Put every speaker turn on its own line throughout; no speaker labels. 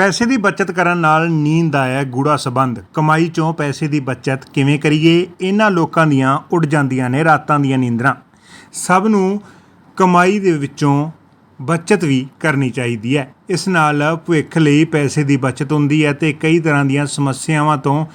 ਪੈਸੇ ਦੀ ਬਚਤ ਕਰਨ ਨਾਲ ਨੀਂਦ ਦਾ ਹੈ ਗੂੜਾ ਸਬੰਧ। ਕਮਾਈ ਚੋਂ ਪੈਸੇ ਦੀ ਬਚਤ ਕਿਵੇਂ ਕਰੀਏ? ਇਹਨਾਂ ਲੋਕਾਂ ਦੀਆਂ ਉੱਡ ਜਾਂਦੀਆਂ ਨੇ ਰਾਤਾਂ ਦੀਆਂ ਨੀਂਦਰਾਂ। ਸਭ ਨੂੰ ਕਮਾਈ ਦੇ ਵਿੱਚੋਂ ਬਚਤ ਵੀ ਕਰਨੀ ਚਾਹੀਦੀ ਹੈ। ਇਸ ਨਾਲ ਭਵਿੱਖ ਲਈ ਪੈਸੇ ਦੀ ਬਚਤ ਹੁੰਦੀ ਹੈ ਤੇ ਕਈ ਤਰ੍ਹਾਂ ਦੀਆਂ ਸਮੱਸਿਆਵਾਂ ਤੋਂ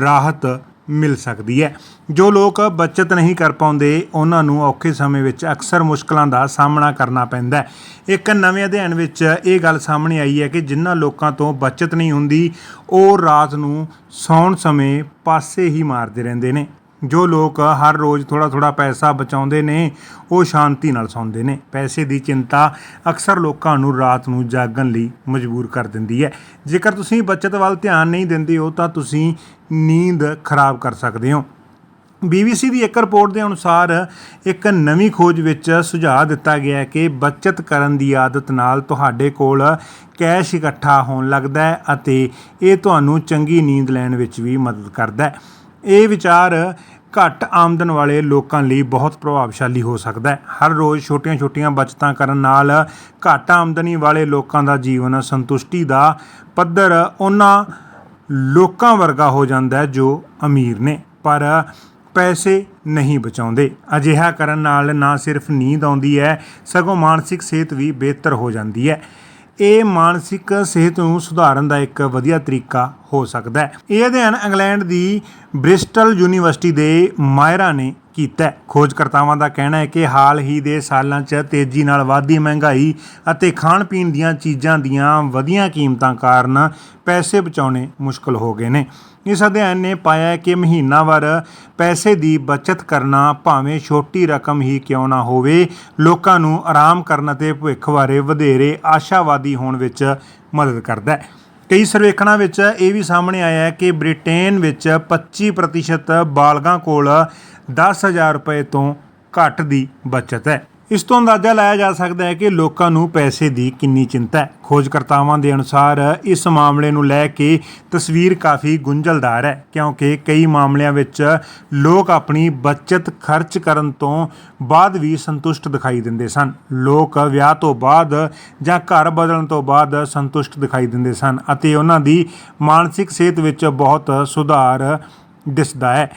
ਰਾਹਤ ਮਿਲ ਸਕਦੀ ਹੈ। ਜੋ ਲੋਕ ਬਚਤ ਨਹੀਂ ਕਰ ਪਾਉਂਦੇ, ਉਹਨਾਂ ਨੂੰ ਔਖੇ ਸਮੇਂ ਵਿੱਚ ਅਕਸਰ ਮੁਸ਼ਕਲਾਂ ਦਾ ਸਾਹਮਣਾ ਕਰਨਾ ਪੈਂਦਾ ਹੈ। ਇੱਕ ਨਵੇਂ ਅਧਿਐਨ ਵਿੱਚ ਇਹ ਗੱਲ ਸਾਹਮਣੇ ਆਈ ਹੈ ਕਿ ਜਿਨ੍ਹਾਂ ਲੋਕਾਂ ਤੋਂ ਬਚਤ ਨਹੀਂ ਹੁੰਦੀ, ਉਹ ਰਾਤ ਨੂੰ ਸੌਣ ਸਮੇਂ ਪਾਸੇ ਹੀ ਮਾਰਦੇ ਰਹਿੰਦੇ ਨੇ। ਜੋ ਲੋਕ ਹਰ ਰੋਜ਼ ਥੋੜਾ ਥੋੜਾ ਪੈਸਾ ਬਚਾਉਂਦੇ ਨੇ, ਉਹ ਸ਼ਾਂਤੀ ਨਾਲ ਸੌਂਦੇ ਨੇ। ਪੈਸੇ ਦੀ ਚਿੰਤਾ ਅਕਸਰ ਲੋਕਾਂ ਨੂੰ ਰਾਤ ਨੂੰ ਜਾਗਣ ਲਈ ਮਜਬੂਰ ਕਰ ਦਿੰਦੀ ਹੈ। ਜੇਕਰ ਤੁਸੀਂ ਬਚਤ ਵੱਲ ਧਿਆਨ ਨਹੀਂ ਦਿੰਦੇ ਹੋ, ਤਾਂ ਤੁਸੀਂ ਨੀਂਦ ਖਰਾਬ ਕਰ ਸਕਦੇ ਹੋ। BBC ਦੀ ਇੱਕ ਰਿਪੋਰਟ ਦੇ ਅਨੁਸਾਰ ਇੱਕ ਨਵੀਂ ਖੋਜ ਵਿੱਚ ਸੁਝਾਅ ਦਿੱਤਾ ਗਿਆ ਹੈ ਕਿ ਬਚਤ ਕਰਨ ਦੀ ਆਦਤ ਨਾਲ ਤੁਹਾਡੇ ਕੋਲ ਕੈਸ਼ ਇਕੱਠਾ ਹੋਣ ਲੱਗਦਾ ਹੈ ਅਤੇ ਇਹ ਤੁਹਾਨੂੰ ਚੰਗੀ ਨੀਂਦ ਲੈਣ ਵਿੱਚ ਵੀ ਮਦਦ ਕਰਦਾ ਹੈ। ਇਹ ਵਿਚਾਰ ਘੱਟ ਆਮਦਨ ਵਾਲੇ ਲੋਕਾਂ ਲਈ ਬਹੁਤ ਪ੍ਰਭਾਵਸ਼ਾਲੀ ਹੋ ਸਕਦਾ ਹੈ। ਹਰ ਰੋਜ਼ ਛੋਟੀਆਂ-ਛੋਟੀਆਂ ਬਚਤਾਂ ਕਰਨ ਨਾਲ ਘੱਟ ਆਮਦਨੀ ਵਾਲੇ ਲੋਕਾਂ ਦਾ ਜੀਵਨ ਸੰਤੁਸ਼ਟੀ ਦਾ ਪੱਧਰ ਉਹਨਾਂ ਲੋਕਾਂ ਵਰਗਾ ਹੋ ਜਾਂਦਾ ਹੈ ਜੋ ਅਮੀਰ ਨੇ, ਪਰ ਪੈਸੇ ਨਹੀਂ ਬਚਾਉਂਦੇ। ਅਜਿਹਾ ਕਰਨ ਨਾਲ ਨਾ ਸਿਰਫ ਨੀਂਦ ਆਉਂਦੀ ਹੈ, ਸਗੋਂ ਮਾਨਸਿਕ ਸਿਹਤ ਵੀ ਬਿਹਤਰ ਹੋ ਜਾਂਦੀ ਹੈ। ਇਹ ਮਾਨਸਿਕ ਸਿਹਤ ਨੂੰ ਸੁਧਾਰਨ ਦਾ ਇੱਕ ਵਧੀਆ ਤਰੀਕਾ ਹੋ ਸਕਦਾ ਹੈ। ਇਹ ਅਧਿਐਨ ਇੰਗਲੈਂਡ ਦੀ ਬ੍ਰਿਸਟਲ ਯੂਨੀਵਰਸਿਟੀ ਦੇ ਮਾਹਿਰਾਂ ਨੇ ਕੀਤਾ ਖੋਜਕਰਤਾਵਾਂ ਦਾ ਕਹਿਣਾ ਹੈ ਕਿ ਹਾਲ ਹੀ ਦੇ ਸਾਲਾਂ 'ਚ ਤੇਜ਼ੀ ਨਾਲ ਵਧਦੀ ਮਹਿੰਗਾਈ ਅਤੇ ਖਾਣ ਪੀਣ ਦੀਆਂ ਚੀਜ਼ਾਂ ਦੀਆਂ ਵਧੀਆਂ ਕੀਮਤਾਂ ਕਾਰਨ ਪੈਸੇ ਬਚਾਉਣੇ ਮੁਸ਼ਕਲ ਹੋ ਗਏ ਨੇ। ਇਸ ਅਧਿਐਨ ਨੇ ਪਾਇਆ ਕਿ ਮਹੀਨਾਵਾਰ ਪੈਸੇ ਦੀ ਬਚਤ ਕਰਨਾ ਭਾਵੇਂ ਛੋਟੀ ਰਕਮ ਹੀ ਕਿਉਂ ਨਾ ਹੋਵੇ, ਲੋਕਾਂ ਨੂੰ ਆਰਾਮ ਕਰਨ ਅਤੇ ਭਵਿੱਖ ਬਾਰੇ ਵਧੇਰੇ ਆਸ਼ਾਵਾਦੀ ਹੋਣ ਵਿੱਚ ਮਦਦ ਕਰਦਾ ਹੈ। ਕਈ ਸਰਵੇਖਣਾਂ ਵਿੱਚ ਇਹ ਵੀ ਸਾਹਮਣੇ ਆਇਆ ਹੈ ਕਿ ਬ੍ਰਿਟੇਨ ਵਿੱਚ 25% ਬਾਲਗਾਂ ਕੋਲ 10000 ਰੁਪਏ ਤੋਂ ਘੱਟ ਦੀ ਬਚਤ ਹੈ। ਇਸ ਤੋਂ ਅੰਦਾਜ਼ਾ ਲਾਇਆ ਜਾ ਸਕਦਾ ਹੈ ਕਿ ਲੋਕਾਂ ਨੂੰ ਪੈਸੇ ਦੀ ਕਿੰਨੀ ਚਿੰਤਾ ਹੈ। ਖੋਜਕਰਤਾਵਾਂ ਦੇ ਅਨੁਸਾਰ ਇਸ ਮਾਮਲੇ ਨੂੰ ਲੈ ਕੇ ਤਸਵੀਰ ਕਾਫੀ ਗੁੰਝਲਦਾਰ ਹੈ, ਕਿਉਂਕਿ ਕਈ ਮਾਮਲਿਆਂ ਵਿੱਚ ਲੋਕ ਆਪਣੀ ਬਚਤ ਖਰਚ ਕਰਨ ਤੋਂ ਬਾਅਦ ਵੀ ਸੰਤੁਸ਼ਟ ਦਿਖਾਈ ਦਿੰਦੇ ਸਨ। ਲੋਕ ਵਿਆਹ ਤੋਂ ਬਾਅਦ ਜਾਂ ਘਰ ਬਦਲਣ ਤੋਂ ਬਾਅਦ ਸੰਤੁਸ਼ਟ ਦਿਖਾਈ ਦਿੰਦੇ ਸਨ ਅਤੇ ਉਹਨਾਂ ਦੀ ਮਾਨਸਿਕ ਸਿਹਤ ਵਿੱਚ ਬਹੁਤ ਸੁਧਾਰ ਦਿਸਦਾ ਹੈ।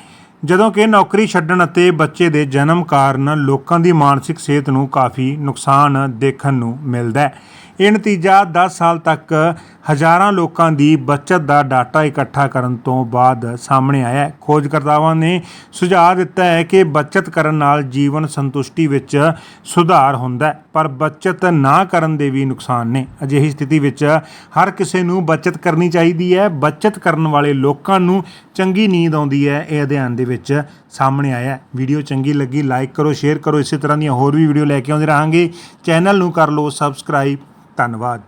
ਜਦੋਂ ਕਿ ਨੌਕਰੀ ਛੱਡਣ ਅਤੇ ਬੱਚੇ ਦੇ ਜਨਮ ਕਾਰਨ ਲੋਕਾਂ ਦੀ ਮਾਨਸਿਕ ਸਿਹਤ ਨੂੰ ਕਾਫੀ ਨੁਕਸਾਨ ਦੇਖਣ ਨੂੰ ਮਿਲਦਾ ਹੈ। ਇਹ ਨਤੀਜਾ 10 ਸਾਲ ਤੱਕ ਹਜ਼ਾਰਾਂ ਲੋਕਾਂ ਦੀ ਬਚਤ ਦਾ ਡਾਟਾ ਇਕੱਠਾ ਕਰਨ ਤੋਂ ਬਾਅਦ ਸਾਹਮਣੇ ਆਇਆ ਹੈ। ਖੋਜਕਰਤਾਵਾਂ ਨੇ ਸੁਝਾਅ ਦਿੱਤਾ ਹੈ ਕਿ ਬਚਤ ਕਰਨ ਨਾਲ ਜੀਵਨ ਸੰਤੁਸ਼ਟੀ ਵਿੱਚ ਸੁਧਾਰ ਹੁੰਦਾ ਹੈ, ਪਰ ਬਚਤ ਨਾ ਕਰਨ ਦੇ ਵੀ ਨੁਕਸਾਨ ਨੇ। ਅਜਿਹੀ ਸਥਿਤੀ ਵਿੱਚ ਹਰ ਕਿਸੇ ਨੂੰ ਬਚਤ ਕਰਨੀ ਚਾਹੀਦੀ ਹੈ। ਬਚਤ ਕਰਨ ਵਾਲੇ ਲੋਕਾਂ ਨੂੰ ਚੰਗੀ ਨੀਂਦ ਆਉਂਦੀ ਹੈ, ਇਹ ਅਧਿਐਨ ਦੇ ਵਿੱਚ ਸਾਹਮਣੇ ਆਇਆ ਵੀਡੀਓ ਚੰਗੀ ਲੱਗੀ, ਲਾਈਕ ਕਰੋ, ਸ਼ੇਅਰ ਕਰੋ। ਇਸੇ ਤਰ੍ਹਾਂ ਦੀਆਂ ਹੋਰ ਵੀ ਵੀਡੀਓ ਲੈ ਕੇ ਆਉਂਦੇ ਰਹਾਂਗੇ। ਚੈਨਲ ਨੂੰ ਕਰ ਲਓ ਸਬਸਕ੍ਰਾਈਬ। ਧੰਨਵਾਦ।